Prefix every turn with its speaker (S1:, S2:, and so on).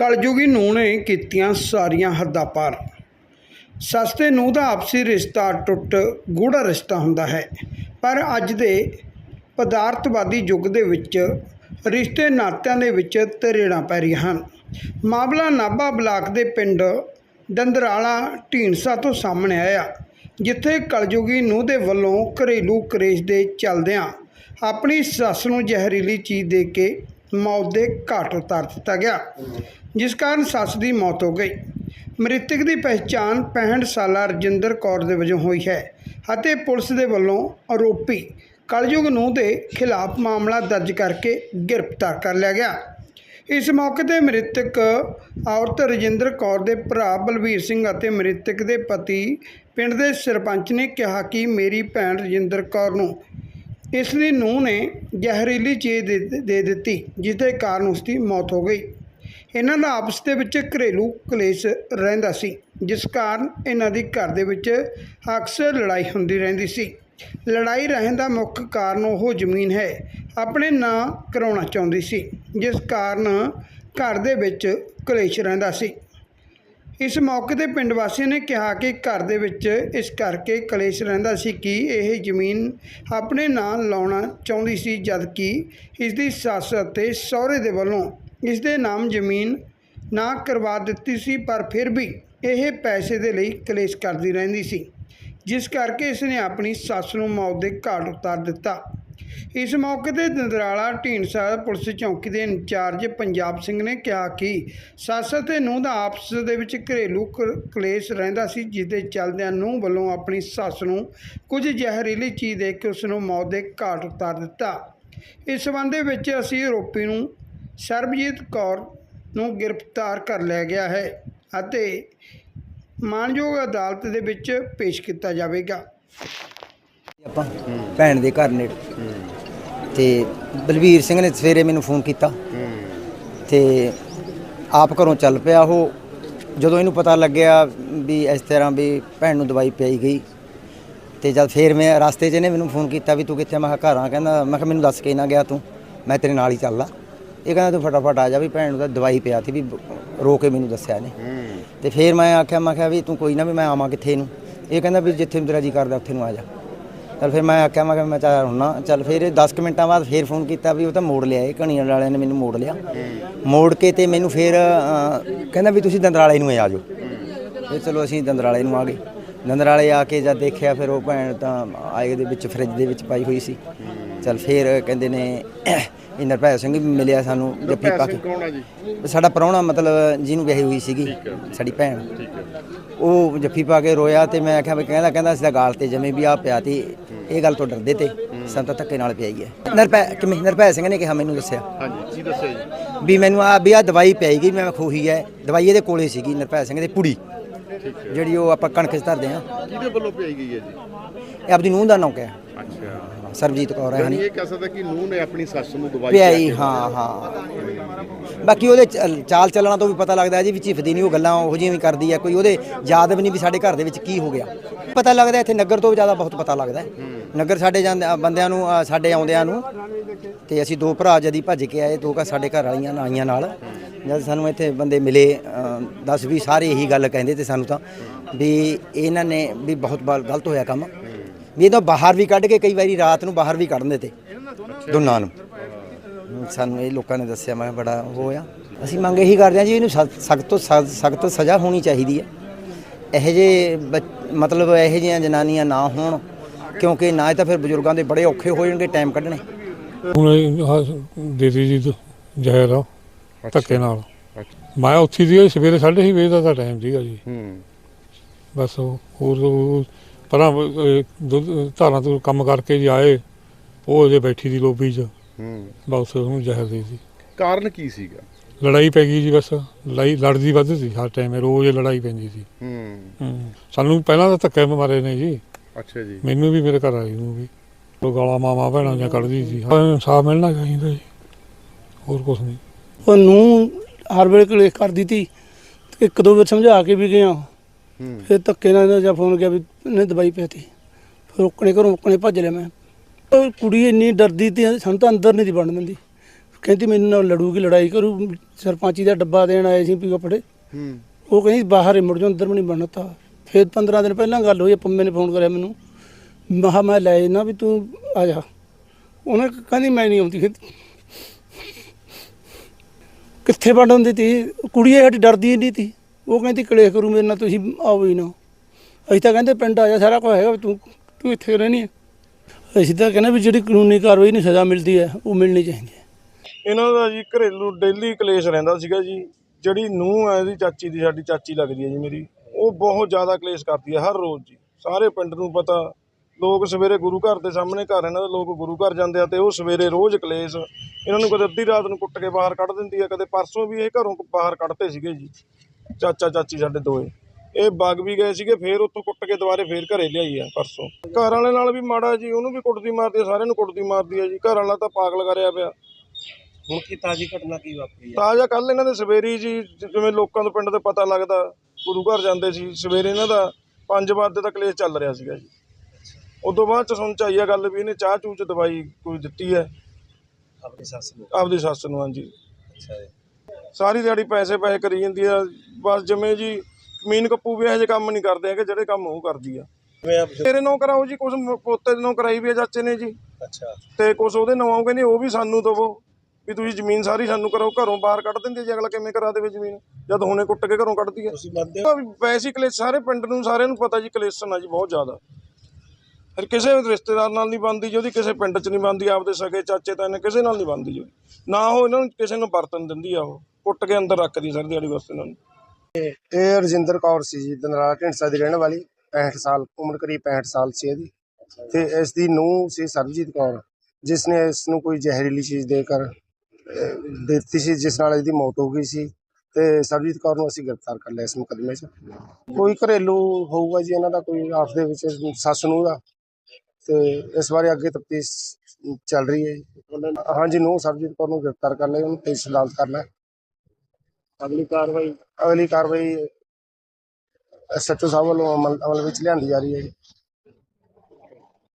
S1: ਕਲਯੁਗੀ ਨੂੰਹ ਨੇ ਕੀਤੀਆਂ ਸਾਰੀਆਂ ਹੱਦਾਂ ਪਾਰ। ਸਸਤੇ ਨੂੰ ਦਾ ਆਪਸੀ ਰਿਸ਼ਤਾ ਟੁੱਟ ਗੂੜਾ ਰਿਸ਼ਤਾ ਹੁੰਦਾ ਹੈ। ਪਰ ਅੱਜ ਦੇ ਪਦਾਰਥਵਾਦੀ ਯੁੱਗ ਦੇ ਵਿੱਚ ਰਿਸ਼ਤੇ ਨਾਤਿਆਂ ਦੇ ਵਿੱਚ ਤਰੇੜਾਂ ਪੈ ਰਹੀਆਂ ਹਨ। ਮਾਮਲਾ ਨਾਭਾ ਬਲਾਕ ਦੇ ਪਿੰਡ ਡੰਦਰਾਲਾ ਢੀਂਡਸਾ ਤੋਂ ਸਾਹਮਣੇ ਆਇਆ, ਜਿੱਥੇ ਕਲਯੁਗੀ ਨੂੰਹ ਦੇ ਵੱਲੋਂ ਘਰੇਲੂ ਕਲੇਸ਼ ਦੇ ਚੱਲਦਿਆਂ ਆਪਣੀ ਸੱਸ ਨੂੰ ਜ਼ਹਿਰੀਲੀ ਚੀਜ਼ ਦੇ ਕੇ ਮੌਤ ਦੇ ਘਾਟ ਉਤਾਰ ਦਿੱਤਾ ਗਿਆ, ਜਿਸ ਕਾਰਨ ਸੱਸ ਦੀ ਮੌਤ ਹੋ ਗਈ। ਮ੍ਰਿਤਕ ਦੀ ਪਛਾਣ 65 ਸਾਲਾ ਰਜਿੰਦਰ ਕੌਰ ਦੇ ਵਜੋਂ ਹੋਈ ਹੈ ਅਤੇ ਪੁਲਿਸ ਦੇ ਵੱਲੋਂ ਆਰੋਪੀ ਕਲਯੁਗ ਨੂੰ ਦੇ ਖਿਲਾਫ ਮਾਮਲਾ ਦਰਜ ਕਰਕੇ ਗ੍ਰਿਫਤਾਰ ਕਰ ਲਿਆ ਗਿਆ। ਇਸ ਮੌਕੇ ਤੇ ਮ੍ਰਿਤਕ ਔਰਤ ਰਜਿੰਦਰ ਕੌਰ ਦੇ ਭਰਾ ਬਲਵੀਰ ਸਿੰਘ ਅਤੇ ਮ੍ਰਿਤਕ ਦੇ ਪਤੀ ਪਿੰਡ ਦੇ ਸਰਪੰਚ ਨੇ ਕਿਹਾ ਕਿ ਮੇਰੀ ਭੈਣ ਰਜਿੰਦਰ ਕੌਰ ਨੂੰ ਇਸ ਦੀ ਨੂੰਹ ਨੇ ਜ਼ਹਿਰੀਲੀ ਚੀਜ਼ ਦੇ ਦੇ ਦਿੱਤੀ ਜਿਸ ਦੇ ਕਾਰਨ ਉਸ ਦੀ ਮੌਤ ਹੋ ਗਈ। ਇਹਨਾਂ ਦਾ ਆਪਸ ਦੇ ਵਿੱਚ ਘਰੇਲੂ ਕਲੇਸ਼ ਰਹਿੰਦਾ ਸੀ, ਜਿਸ ਕਾਰਨ ਇਹਨਾਂ ਦੀ ਘਰ ਦੇ ਵਿੱਚ ਅਕਸਰ ਲੜਾਈ ਹੁੰਦੀ ਰਹਿੰਦੀ ਸੀ। ਲੜਾਈ ਰਹਿਣ ਦਾ ਮੁੱਖ ਕਾਰਨ ਉਹ ਜ਼ਮੀਨ ਹੈ, ਆਪਣੇ ਨਾਂ ਕਰਾਉਣਾ ਚਾਹੁੰਦੀ ਸੀ, ਜਿਸ ਕਾਰਨ ਘਰ ਦੇ ਵਿੱਚ ਕਲੇਸ਼ ਰਹਿੰਦਾ ਸੀ। ਇਸ ਮੌਕੇ ਤੇ ਪਿੰਡ ਵਾਸੀਆਂ ਨੇ ਕਿਹਾ ਕਿ ਘਰ ਦੇ ਵਿੱਚ ਇਸ ਕਰਕੇ ਕਲੇਸ਼ ਰਹਿੰਦਾ ਸੀ ਕਿ ਇਹ ਜ਼ਮੀਨ ਆਪਣੇ ਨਾਂ ਲਾਉਣਾ ਚਾਹੁੰਦੀ ਸੀ, ਜਦ ਕਿ ਇਸ ਦੀ ਸੱਸ ਅਤੇ ਸਹੁਰੇ ਦੇ ਵੱਲੋਂ ਇਸ ਦੇ ਨਾਮ ਜ਼ਮੀਨ ਨਾ ਕਰਵਾ ਦਿੱਤੀ ਸੀ, ਪਰ ਫਿਰ ਵੀ ਇਹ ਪੈਸੇ ਦੇ ਲਈ ਕਲੇਸ਼ ਕਰਦੀ ਰਹਿੰਦੀ ਸੀ। ਜਿਸ ਕਰਕੇ ਇਸ ਨੇ ਆਪਣੀ ਸੱਸ ਨੂੰ ਮੌਤ ਦੇ ਘਾਟ ਉਤਾਰ ਦਿੱਤਾ। ਇਸ ਮੌਕੇ ਤੇ ਦੰਦਰਾਲਾ ਢੀਂਡਸਾ ਪੁਲਿਸ ਚੌਕੀ ਦੇ ਇੰਚਾਰਜ ਪੰਜਾਬ ਸਿੰਘ ਨੇ ਕਿਹਾ ਕਿ ਸੱਸ ਅਤੇ ਨੂੰਹ ਦਾ ਆਪਸ ਦੇ ਵਿੱਚ ਘਰੇਲੂ ਕ- ਕਲੇਸ਼ ਰਹਿੰਦਾ ਸੀ ਜਿਸ ਦੇ ਚੱਲਦਿਆਂ ਨੂੰਹ ਵੱਲੋਂ ਆਪਣੀ ਸੱਸ ਨੂੰ ਕੁਝ ਜ਼ਹਿਰੀਲੀ ਚੀਜ਼ ਦੇ ਕੇ ਉਸ ਨੂੰ ਮੌਤ ਦੇ ਘਾਟ ਉਤਾਰ ਦਿੱਤਾ। ਇਸ ਸੰਬੰਧ ਵਿੱਚ ਅਸੀਂ ਆਰੋਪੀ ਨੂੰ ਸਰਬਜੀਤ ਕੌਰ ਨੂੰ ਗ੍ਰਿਫਤਾਰ ਕਰ ਲਿਆ ਗਿਆ ਹੈ ਅਤੇ ਮਾਨਯੋਗ ਅਦਾਲਤ ਦੇ ਵਿੱਚ ਪੇਸ਼ ਕੀਤਾ ਜਾਵੇਗਾ।
S2: ਆਪਾਂ ਭੈਣ ਦੇ ਘਰ ਨੇ ਤੇ ਬਲਵੀਰ ਸਿੰਘ ਨੇ ਸਵੇਰੇ ਮੈਨੂੰ ਫੋਨ ਕੀਤਾ। ਤੇ ਆਪ ਘਰੋਂ ਚੱਲ ਪਿਆ ਉਹ। ਜਦੋਂ ਇਹਨੂੰ ਪਤਾ ਲੱਗਿਆ ਵੀ ਇਸ ਤਰ੍ਹਾਂ ਵੀ ਭੈਣ ਨੂੰ ਦਵਾਈ ਪਿਆਈ ਗਈ। ਤੇ ਜਦ ਫੇਰ ਮੈਂ ਰਸਤੇ 'ਚ ਇਹਨੇ ਮੈਨੂੰ ਫੋਨ ਕੀਤਾ ਵੀ ਤੂੰ ਕਿੱਥੇ? ਮੈਂ ਕਿਹਾ ਘਰ ਆ। ਕਹਿੰਦਾ, ਮੈਂ ਕਿਹਾ ਮੈਨੂੰ ਦੱਸ ਕੇ ਨਾ ਗਿਆ ਤੂੰ। ਮੈਂ ਤੇਰੇ ਨਾਲ ਹੀ ਚੱਲਦਾ। ਇਹ ਕਹਿੰਦਾ, ਤੂੰ ਫਟਾਫਟ ਆ ਜਾ ਵੀ ਭੈਣ ਨੂੰ ਤਾਂ ਦਵਾਈ ਪਿਆ ਸੀ ਵੀ ਰੋ ਕੇ ਮੈਨੂੰ ਦੱਸਿਆ ਇਹਨੇ। ਤੇ ਫੇਰ ਮੈਂ ਆਖਿਆ, ਮੈਂ ਕਿਹਾ ਵੀ ਤੂੰ ਕੋਈ ਨਾ ਵੀ ਮੈਂ ਆਵਾਂ ਕਿੱਥੇ ਨੂੰ ਇਹ ਕਹਿੰਦਾ ਵੀ ਜਿੱਥੇ ਮੇਰਾ ਜੀ ਕਰਦਾ, ਉੱਥੇ ਨੂੰ ਆ ਜਾ। ਚਲ ਫਿਰ ਮੈਂ ਆਖਿਆ, ਮੈਂ ਕਿਹਾ ਮੈਂ ਚਾਹ ਹੁੰਨਾ ਚਲ ਫਿਰ ਇਹ 10 ਕੁ ਮਿੰਟਾਂ ਬਾਅਦ ਫਿਰ ਫੋਨ ਕੀਤਾ ਵੀ ਉਹ ਤਾਂ ਮੋੜ ਲਿਆ ਇਹ ਕਣੀਆਂ ਵਾਲਿਆਂ ਨੇ ਮੈਨੂੰ ਮੋੜ ਲਿਆ। ਮੋੜ ਕੇ ਤੇ ਮੈਨੂੰ ਫਿਰ ਕਹਿੰਦਾ ਵੀ ਤੁਸੀਂ ਦੰਦਰਾਲੇ ਨੂੰ ਆ ਜਾਓ। ਇਹ ਚਲੋ ਅਸੀਂ ਦੰਦਰਾਲੇ ਨੂੰ ਆ ਗਏ। ਦੰਦਰਾਲੇ ਆ ਕੇ ਜਦ ਦੇਖਿਆ ਫਿਰ ਉਹ ਭੈਣ ਤਾਂ ਆਏ ਦੇ ਵਿੱਚ ਫ੍ਰਿਜ ਦੇ ਵਿੱਚ ਪਾਈ ਹੋਈ ਸੀ। ਚਲ ਫੇਰ ਕਹਿੰਦੇ ਨੇ ਇਹ ਨਿਰਭੈ ਸਿੰਘ ਵੀ ਮਿਲਿਆ ਸਾਨੂੰ ਜੱਫੀ ਪਾ ਕੇ।
S3: ਕੌਣ ਆ ਜੀ?
S2: ਸਾਡਾ ਪ੍ਰਾਹੁਣਾ ਮਤਲਬ ਜਿਹਨੂੰ ਵਿਆਹੀ ਹੋਈ ਸੀਗੀ ਸਾਡੀ ਭੈਣ। ਉਹ ਜੱਫੀ ਪਾ ਕੇ ਰੋਇਆ ਤੇ ਮੈਂ ਆਖਿਆ ਵੀ ਕਹਿੰਦਾ ਕਹਿੰਦਾ ਅਸੀਂ ਤਾਂ ਗਾਲ ਤੇ ਜਮੇ ਵੀ ਆ ਪਿਆ ਤੇ ਇਹ ਗੱਲ ਤੋਂ ਡਰਦੇ ਤੇ ਸਾਨੂੰ ਤਾਂ ਧੱਕੇ ਨਾਲ ਪਿਆਈ ਹੈ। ਨਿਰਭੈ ਕਿਵੇਂ? ਨਿਰਭੈ ਸਿੰਘ ਨੇ ਕਿਹਾ ਮੈਨੂੰ ਦੱਸਿਆ।
S3: ਹਾਂਜੀ ਕੀ ਦੱਸਿਆ ਜੀ?
S2: ਵੀ ਮੈਨੂੰ ਆ ਵੀ ਆ ਦਵਾਈ ਪਿਆਈ ਗਈ ਮੈਂ ਖੋਹੀ ਹੈ। ਦਵਾਈ ਇਹਦੇ ਕੋਲੇ ਸੀਗੀ ਨਿਰਭੈ ਸਿੰਘ ਦੇ ਪੁੜੀ ਜਿਹੜੀ ਉਹ ਆਪਾਂ ਕਣਕ 'ਚ ਧਰਦੇ ਆ
S3: ਕਿਹਦੇ ਵੱਲੋਂ ਪਈ ਗਈ ਹੈ ਜੀ?
S2: ਇਹ ਆਪਦੀ ਨੂੰਹ ਦਾ ਨਾਂ ਕਿਹਾ
S3: ਅੱਛਾ।
S2: ਸਰਬਜੀਤ ਕੌਰ ਹੈ ਹਨੀ।
S3: ਇਹ ਕਹਿ ਸਕਦਾ ਕਿ ਨੂੰਹ ਨੇ ਆਪਣੀ ਸੱਸ ਨੂੰ ਦਵਾਈ
S2: ਪਿਆਈ ਹਾਂ ਹਾਂ। ਬਾਕੀ ਉਹਦੇ ਚਾਲ ਚੱਲਣਾ ਤੋਂ ਵੀ ਪਤਾ ਲੱਗਦਾ ਹੈ ਜੀ ਵੀ ਝਿਫਦੀ ਨਹੀਂ ਉਹ ਗੱਲਾਂ ਉਹੋ ਜਿਹੀਆਂ ਵੀ ਕਰਦੀ ਹੈ ਕੋਈ ਉਹਦੇ ਯਾਦ ਵੀ ਨਹੀਂ ਵੀ ਸਾਡੇ ਘਰ ਦੇ ਵਿੱਚ ਕੀ ਹੋ ਗਿਆ। ਪਤਾ ਲੱਗਦਾ ਇੱਥੇ ਨਗਰ ਤੋਂ ਜ਼ਿਆਦਾ ਬਹੁਤ ਪਤਾ ਲੱਗਦਾ ਹੈ। ਨਗਰ ਸਾਡੇ ਬੰਦਿਆਂ ਨੂੰ ਸਾਡੇ ਆਉਂਦਿਆਂ ਨੂੰ ਤੇ ਅਸੀਂ ਦੋ ਭਰਾ ਜਦੀ ਭੱਜ ਕੇ ਆਏ ਦੋ ਘਰ ਸਾਡੇ ਘਰ ਵਾਲੀਆਂ ਆਈਆਂ ਨਾਲ। ਜਦ ਸਾਨੂੰ ਇੱਥੇ ਬੰਦੇ ਮਿਲੇ 10 20 ਸਾਰੇ ਇਹੀ ਗੱਲ ਕਹਿੰਦੇ ਤੇ ਸਾਨੂੰ ਤਾਂ ਵੀ ਇਹਨਾਂ ਨੇ ਵੀ ਬਹੁਤ ਗਲਤ ਹੋਇਆ ਕੰਮ। ਵੀ ਇਹ ਤਾਂ ਬਾਹਰ ਵੀ ਕੱਢ ਕੇ ਕਈ ਵਾਰੀ ਰਾਤ ਨੂੰ ਬਾਹਰ ਵੀ ਕੱਢ ਦਿੰਦੇ ਤੇ। ਦੋਨਾਂ ਨੂੰ। ਸਾਨੂੰ ਇਹ ਲੋਕਾਂ ਨੇ ਦੱਸਿਆ ਮੈਂ ਬੜਾ ਉਹ ਹੋਇਆ। ਅਸੀਂ ਮੰਗ ਇਹੀ ਕਰਦੇ ਹਾਂ ਜੀ ਇਹਨੂੰ ਸਖਤ ਤੋਂ ਸਖਤ ਸਜ਼ਾ ਹੋਣੀ ਚਾਹੀਦੀ ਹੈ। ਇਹੋ ਬੱਚ- ਮਤਲਬ ਇਹੋ ਜਿਹੀਆਂ ਜਨਾਨੀਆਂ ਨਾ ਹੋਣ ਕਿਉਂਕਿ ਨਾ ਇਹ ਤਾਂ ਫਿਰ ਬਜ਼ੁਰਗਾਂ ਦੇ ਬੜੇ ਔਖੇ ਹੋ ਜਾਣਗੇ ਟਾਈਮ ਕੱਢਣੇ।
S4: ਹੁਣ ਦੇਤੀ ਜੀ ਜ਼ਹਿਰ ਆ ਧੱਕੇ ਨਾਲ। ਮੈਂ ਉੱਥੇ ਦੀ ਸਵੇਰੇ 6:30 ਵਜੇ ਦਾ ਟਾਈਮ ਸੀਗਾ ਜੀ।
S3: ਹੂੰ।
S4: ਬਸ ਉਹ ਹੋਰ ਉਹ ਪਰਾਂ ਧਾਰਾਂ ਤੋਂ ਕੰਮ ਕਰਕੇ ਜੀ ਆਏ ਉਹ ਜੇ ਬੈਠੀ ਦੀ ਲੋਬੀ 'ਚ।
S3: ਹੂੰ।
S4: ਬਸ ਉਹਨੂੰ ਜ਼ਹਿਰ ਦੇ ਦਿੱਤੀ।
S3: ਕਾਰਨ ਕੀ ਸੀਗਾ?
S4: ਲੜਾਈ ਪੈ ਗਈ ਜੀ ਬਸ। ਲੜਾਈ ਲੜਦੀ ਵੱਧ ਸੀ ਹਰ ਟਾਈਮ ਰੋਜ਼ ਲੜਾਈ ਪੈਂਦੀ ਸੀ।
S3: ਹੂੰ।
S4: ਹੂੰ। ਸਾਨੂੰ ਪਹਿਲਾਂ ਤਾਂ ਧੱਕੇ ਮਾਰੇ ਨੇ ਜੀ।
S3: ਅੱਛਾ ਜੀ।
S4: ਮੈਨੂੰ ਵੀ ਮੇਰੇ ਘਰ ਵਾਲੀ ਨੂੰ ਵੀ। ਉਹ ਗਾਲਾਂ ਮਾਮਾ ਭੈਣਾਂ ਜਾਂ ਕੱਢਦੀ ਸੀ। ਇਨਸਾਫ ਮਿਲਣਾ ਚਾਹੀਦਾ ਜੀ। ਹੋਰ ਕੁਝ ਨਹੀਂ।
S5: ਉਹ ਨੂੰ ਹਰ ਵੇਲੇ ਕਲੇਸ਼ ਕਰਦੀ ਤੀ। ਇੱਕ ਦੋ ਵਾਰ ਸਮਝਾ ਕੇ ਵੀ ਗਿਆ। ਫਿਰ ਧੱਕੇ ਨਾਲ ਜਾਂ ਫੋਨ ਗਿਆ ਵੀ ਇਹਨੇ ਦਵਾਈ ਪੀਤੀ। ਫਿਰ ਉਕਣੇ ਘਰੋਂ ਉਕਣੇ ਭੱਜ ਲਿਆ ਮੈਂ। ਉਹ ਕੁੜੀ ਇੰਨੀ ਡਰਦੀ ਤੀ ਸਾਨੂੰ ਤਾਂ ਅੰਦਰ ਨਹੀਂ ਦੀ ਬਣ ਦਿੰਦੀ। ਕਹਿੰਦੀ ਮੈਨੂੰ ਨਾਲ ਲੜੂਗੀ ਲੜਾਈ ਕਰੂ ਸਰਪੰਚੀ ਦਾ ਡੱਬਾ ਦੇਣ ਆਏ ਸੀ ਵੀ ਕੱਪੜੇ।
S3: ਹੂੰ।
S5: ਉਹ ਕਹਿੰਦੀ ਬਾਹਰ ਹੀ ਮੁੜ ਜਾ ਅੰਦਰ ਵੀ ਨਹੀਂ ਬਣਤਾ ਫਿਰ 15 ਦਿਨ ਪਹਿਲਾਂ ਗੱਲ ਹੋਈ ਪੰਮੇ ਨੇ ਫੋਨ ਕਰਿਆ ਮੈਨੂੰ। ਮਹਾ ਮੈਂ ਲੈ ਨਾ ਵੀ ਤੂੰ ਆ ਜਾ। ਉਹਨੇ ਕਹਿੰਦੀ ਮੈਂ ਨਹੀਂ ਆਉਂਦੀ। ਕਿੱਥੇ ਵੜ ਹੁੰਦੀ ਤੀ ਕੁੜੀ ਸਾਡੀ ਡਰਦੀ ਨਹੀਂ ਤੀ। ਉਹ ਕਹਿੰਦੀ ਕਲੇਸ਼ ਕਰੂ, ਮੇਰੇ ਨਾਲ ਤੁਸੀਂ ਆਓ ਹੀ ਨਾ। ਅਸੀਂ ਤਾਂ ਕਹਿੰਦੇ ਪਿੰਡ ਆ ਜਾ, ਸਾਰਾ ਕੁਝ ਹੈਗਾ, ਤੂੰ ਤੂੰ ਇੱਥੇ ਰਹਿਣੀ ਹੈ ਅਸੀਂ ਤਾਂ ਕਹਿੰਦੇ ਵੀ ਜਿਹੜੀ ਕਾਨੂੰਨੀ ਕਾਰਵਾਈ ਨੂੰ ਸਜ਼ਾ ਮਿਲਦੀ ਹੈ, ਉਹ ਮਿਲਣੀ ਚਾਹੀਦੀ ਹੈ।
S6: ਇਹਨਾਂ ਦਾ ਜੀ ਘਰੇਲੂ ਡੇਲੀ ਕਲੇਸ਼ ਰਹਿੰਦਾ ਸੀਗਾ ਜੀ। ਜਿਹੜੀ ਨੂੰਹ ਹੈ ਇਹਦੀ ਚਾਚੀ ਦੀ, ਸਾਡੀ ਚਾਚੀ ਲੱਗਦੀ ਹੈ ਜੀ ਮੇਰੀ। ਉਹ ਬਹੁਤ ਜ਼ਿਆਦਾ ਕਲੇਸ਼ ਕਰਦੀ ਹੈ ਹਰ ਰੋਜ਼ ਜੀ। ਸਾਰੇ ਪਿੰਡ ਨੂੰ ਪਤਾ, ਲੋਕ ਸਵੇਰੇ ਗੁਰੂ ਘਰ ਦੇ ਸਾਹਮਣੇ ਘਰ, ਇਹਨਾਂ ਦੇ ਲੋਕ ਗੁਰੂ ਘਰ ਜਾਂਦੇ ਆ ਤੇ ਉਹ ਸਵੇਰੇ ਰੋਜ਼ ਕਲੇਸ਼, ਇਹਨਾਂ ਨੂੰ ਕਦੇ ਅੱਧੀ ਰਾਤ ਨੂੰ ਕੁੱਟ ਕੇ ਬਾਹਰ ਕੱਢ ਦਿੰਦੀ ਆ ਕਦੇ ਪਰਸੋਂ ਵੀ ਇਹ ਘਰੋਂ ਬਾਹਰ ਕੱਢਤੇ ਸੀਗੇ ਜੀ। ਚਾਚਾ ਚਾਚੀ ਸਾਡੇ ਦੋਏ। ਇਹ ਬਾਗ ਵੀ ਗਏ ਸੀਗੇ ਫੇਰ ਉੱਥੋਂ ਕੁੱਟ ਕੇ ਦੁਬਾਰੇ ਫੇਰ ਘਰੇ ਲਿਆਈ ਆ ਪਰਸੋਂ। ਘਰ ਵਾਲੇ ਨਾਲ ਵੀ ਮਾੜਾ ਜੀ ਉਹਨੂੰ ਵੀ ਕੁੱਟਦੀ ਮਾਰਦੀ ਆ ਸਾਰਿਆਂ ਨੂੰ ਕੁੱਟਦੀ ਮਾਰਦੀ ਆ ਜੀ। ਘਰ ਵਾਲਾ ਤਾਂ ਪਾਗਲ ਕਰਿਆ ਪਿਆ।
S7: ਹੁਣ ਕੀ ਤਾਜੀ ਘਟਨਾ ਕੀ ਵਾਪਰੀ
S6: ਤਾਜ਼ਾ ਕੱਲ ਇਹਨਾਂ ਦੇ ਸਵੇਰੀ ਜੀ ਜਿਵੇਂ ਲੋਕਾਂ ਤੋਂ ਪਿੰਡ ਦੇ ਪਤਾ ਲੱਗਦਾ ਗੁਰੂ ਘਰ ਜਾਂਦੇ ਸੀ ਸਵੇਰੇ ਇਹਨਾਂ ਦਾ 5 ਵਜੇ ਦਾ ਕਲੇਸ਼ ਚੱਲ ਰਿਹਾ ਸੀਗਾ ਜੀ। ਉਦੋਂ ਬਾਅਦ ਚ ਸੁਣ ਚ ਆਈ ਆ ਗੱਲ ਵੀ ਇਹਨੇ ਚਾਹ ਚੂਹ ਚ ਦਵਾਈ ਕੋਈ ਦਿੱਤੀ ਹੈ।
S7: ਆਪਣੀ ਸੱਸ ਨੂੰ?
S6: ਆਪਦੀ ਸੱਸ ਨੂੰ ਹਾਂਜੀ।
S7: ਅੱਛਾ ਜੀ।
S6: ਸਾਰੀ ਦਿਹਾੜੀ ਪੈਸੇ ਪੈਸੇ ਕਰੀ ਜਾਂਦੀ ਆ ਬਸ ਜਿਵੇਂ ਜੀ ਕਮੀਨ ਕੱਪੂ ਵੀ ਇਹੋ ਜਿਹੇ ਕੰਮ ਨਹੀਂ ਕਰਦੇ ਹੈਗੇ ਜਿਹੜੇ ਕੰਮ ਉਹ ਕਰਦੀ ਆ। ਤੇਰੇ ਨਾਂ ਕਰਾਓ ਜੀ ਕੁਝ ਪੋਤੇ ਦੇ ਨਾਂ ਕਰਾਈ ਵੀ ਆ ਚਾਚੇ ਨੇ ਜੀ।
S7: ਅੱਛਾ।
S6: ਤੇ ਕੁਝ ਉਹਦੇ ਨਾਂ ਕਹਿੰਦੇ ਉਹ ਵੀ ਸਾਨੂੰ ਦਵੋ ਵੀ ਤੁਸੀਂ ਜ਼ਮੀਨ ਸਾਰੀ ਸਾਨੂੰ ਕਰੋ ਘਰੋਂ ਬਾਹਰ ਕੱਢ ਦਿੰਦੇ ਜੀ ਅਗਲਾ ਕਿਵੇਂ ਕਰਾ ਦੇਵੇ ਜ਼ਮੀਨ? ਜਦ ਹੁਣੇ ਕੁੱਟ ਕੇ ਘਰੋਂ ਕੱਢਦੀ ਹੈ
S7: ਤੁਸੀਂ ਮੰਨਦੇ ਹੋ?
S6: ਕਲੇਸ਼ ਸਾਰੇ ਪਿੰਡ ਨੂੰ ਸਾਰਿਆਂ ਨੂੰ ਪਤਾ ਜੀ ਕਲੇਸ਼ਨ ਆ ਜੀ ਬਹੁਤ ਜ਼ਿਆਦਾ। ਫਿਰ ਕਿਸੇ ਵੀ ਰਿਸ਼ਤੇਦਾਰ ਨਾਲ ਨਹੀਂ ਬਣਦੀ ਜੀ ਉਹਦੀ ਕਿਸੇ ਪਿੰਡ 'ਚ ਨਹੀਂ ਬਣਦੀ ਆਪਦੇ ਸਗੇ ਚਾਚੇ ਨੇ ਕਿਸੇ ਨਾਲ ਨਹੀਂ ਬਣਦੀ ਜੀ। ਨਾ ਉਹ ਇਹਨਾਂ ਨੂੰ ਕਿਸੇ ਨੂੰ ਵਰਤਨ ਦਿੰਦੀ ਆ ਉਹ ਕੁੱਟ ਕੇ ਅੰਦਰ ਰੱਖਦੀ ਸਾਰੀ ਦਿਹਾੜੀ ਵਾਸਤੇ ਇਹਨਾਂ ਨੂੰ।
S8: ਇਹ ਰਜਿੰਦਰ ਕੌਰ ਸੀ ਜੀ ਦਨਰਾਜ ਢਿੰਡਸਾ ਦੀ ਰਹਿਣ ਵਾਲੀ 65 ਸਾਲ, ਉਮਰ ਕਰੀਬ 65 ਸਾਲ ਸੀ ਇਹਦੀ। ਤੇ ਇਸ ਦੀ ਨੂੰਹ ਸੀ ਸਰਬਜੀਤ ਕੌਰ, ਜਿਸ ਨੇ ਇਸ ਨੂੰ ਕੋਈ ਜ਼ਹਿਰੀਲੀ ਚੀਜ਼ ਦੇ ਕਰ ਦਿੱਤੀ ਸੀ, ਜਿਸ ਨਾਲ ਇਹਦੀ ਮੌਤ ਹੋ ਗਈ ਸੀ। ਤੇ ਸਰਬਜੀਤ ਕੌਰ ਨੂੰ ਅਸੀਂ ਗ੍ਰਿਫਤਾਰ ਕਰ ਲਿਆ ਇਸ ਮੁਕਦਮੇ 'ਚ। ਕੋਈ ਘਰੇਲੂ ਹੋਊਗਾ ਜੀ ਇਹਨਾਂ ਦਾ, ਕੋਈ ਆਪਸ ਦੇ ਵਿੱਚ ਸੱਸ ਨੂੰ ਦਾ। ਤੇ ਇਸ ਬਾਰੇ ਅੱਗੇ ਤਫਤੀਸ਼ ਚੱਲ ਰਹੀ ਹੈ ਹਾਂਜੀ, ਨੂੰਹ ਸਰਬਜੀਤ ਕੌਰ ਨੂੰ ਗ੍ਰਿਫਤਾਰ ਕਰ ਲਿਆ, ਉਹਨੂੰ ਪੇਸ਼ ਅਦਾਲਤ ਕਰਨਾ ਅਗਲੀ ਕਾਰਵਾਈ? ਅਗਲੀ ਕਾਰਵਾਈ ਐਸਐਚਓ ਸਾਹਿਬ ਵੱਲੋਂ ਅਮਲ ਅਮਲ ਵਿੱਚ ਲਿਆਂਦੀ ਜਾ ਰਹੀ ਹੈ ਜੀ।